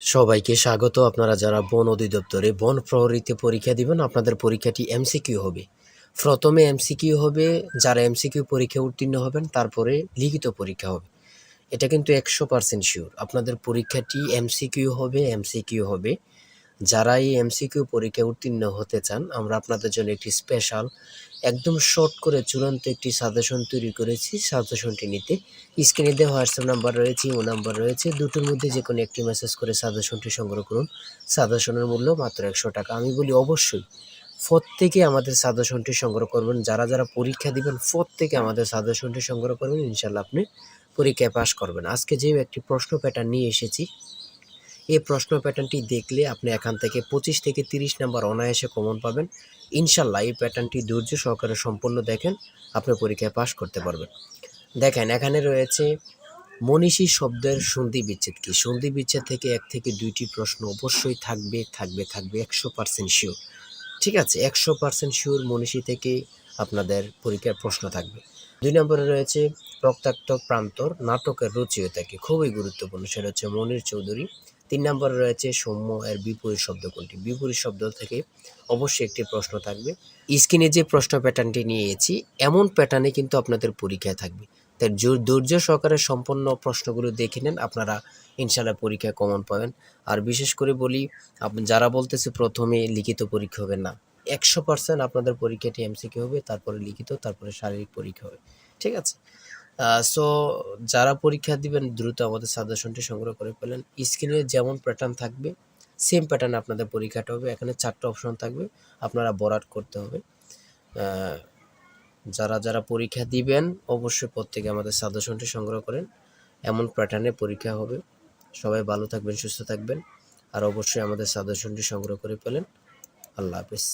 সবাইকে স্বাগত। আপনারা যারা বন অধিদপ্তরে বন প্রহরীতে পরীক্ষা দিবেন, আপনাদের পরীক্ষাটি এমসিকিউ হবে। প্রথমে এমসিকিউ হবে, যারা এমসিকিউ পরীক্ষা উত্তীর্ণ হবেন, তারপরে লিখিত পরীক্ষা হবে। এটা কিন্তু একশো পার্সেন্ট শিওর আপনাদের পরীক্ষাটি এমসিকিউ হবে এমসিকিউ হবে। যারা এই এমসিকিউ পরীক্ষায় উত্তীর্ণ হতে চান, আমরা আপনাদের জন্য একটি স্পেশাল একদম শর্ট করে চূড়ান্ত একটি সাজেশন তৈরি করেছি। সাজেশনটি নিতে স্ক্রিনে দেওয়া হোয়াটসঅ্যাপ নাম্বার রয়েছে ও নাম্বার রয়েছে। দুটোর মধ্যে যে কোনো একটি মেসেজ করে সাজেশনটি সংগ্রহ করুন। সাজেশনের মূল্য মাত্র একশো টাকা। আমি বলি অবশ্যই, প্রত্যেকে আমাদের সাজেশনটি সংগ্রহ করবেন। যারা যারা পরীক্ষা দিবেন, প্রত্যেকে আমাদের সাজেশনটি সংগ্রহ করবেন। ইনশাল্লাহ আপনি পরীক্ষায় পাশ করবেন। আজকে যে একটি প্রশ্ন প্যাটার্ন নিয়ে এসেছি এই প্রশ্ন প্যাটার্নটি দেখলে আপনি এখান থেকে পঁচিশ থেকে তিরিশ নাম্বার অনায়াসে কমন পাবেন। ইনশাল্লাহ এই প্যাটার্নটি ধৈর্য সহকারে সম্পূর্ণ দেখেন, আপনি পরীক্ষায় পাশ করতে পারবেন। দেখেন, এখানে রয়েছে মনীষী শব্দের সন্ধি বিচ্ছেদ কি? সন্ধি বিচ্ছেদ থেকে এক থেকে দুইটি প্রশ্ন অবশ্যই থাকবে থাকবে থাকবে, একশো পার্সেন্ট শিওর ঠিক আছে, একশো পার্সেন্ট শিওর মনীষী থেকে আপনাদের পরীক্ষার প্রশ্ন থাকবে। দুই নম্বরে রয়েছে রক্তাক্ত প্রান্তর নাটকের রচয়িতা কি খুবই গুরুত্বপূর্ণ। সেটা হচ্ছে মনির চৌধুরী। তিন নম্বরে রয়েছে সৌম্য, এর বিপরীত শব্দ কোনটি? বিপরীত শব্দ থেকে অবশ্যই একটি প্রশ্ন থাকবে। স্ক্রিনে যে প্রশ্ন প্যাটার্নটি নিয়েছি, এমন প্যাটার্নে কিন্তু আপনাদের পরীক্ষায় থাকবে। তাই ধৈর্য সহকারে সম্পন্ন প্রশ্নগুলো দেখে নেন, আপনারা ইনশাল্লাহ পরীক্ষায় কমন পাবেন। আর বিশেষ করে বলি আপ- যারা বলতেছে প্রথমে লিখিত পরীক্ষা হবে না, একশো পার্সেন্ট আপনাদের পরীক্ষাটি এমসিকিউ হবে, তারপরে লিখিত, তারপরে শারীরিক পরীক্ষা হবে। ঠিক আছে? সো যারা পরীক্ষা দিবেন, দ্রুত আমাদের সাজেশনটি সংগ্রহ করে পেলেন স্ক্রিনে যেমন প্যাটার্ন থাকবে সেম প্যাটার্ন আপনাদের পরীক্ষাটা হবে। এখানে চারটা অপশন থাকবে, আপনারা বরাট করতে হবে। যারা যারা পরীক্ষা দিবেন, অবশ্যই প্রত্যেকে আমাদের সাজেশনটি সংগ্রহ করেন। এমন প্যাটার্নে পরীক্ষা হবে। সবাই ভালো থাকবেন, সুস্থ থাকবেন। আর অবশ্যই আমাদের সাজেশনটি সংগ্রহ করে পেলেন আল্লাহ হাফেজ।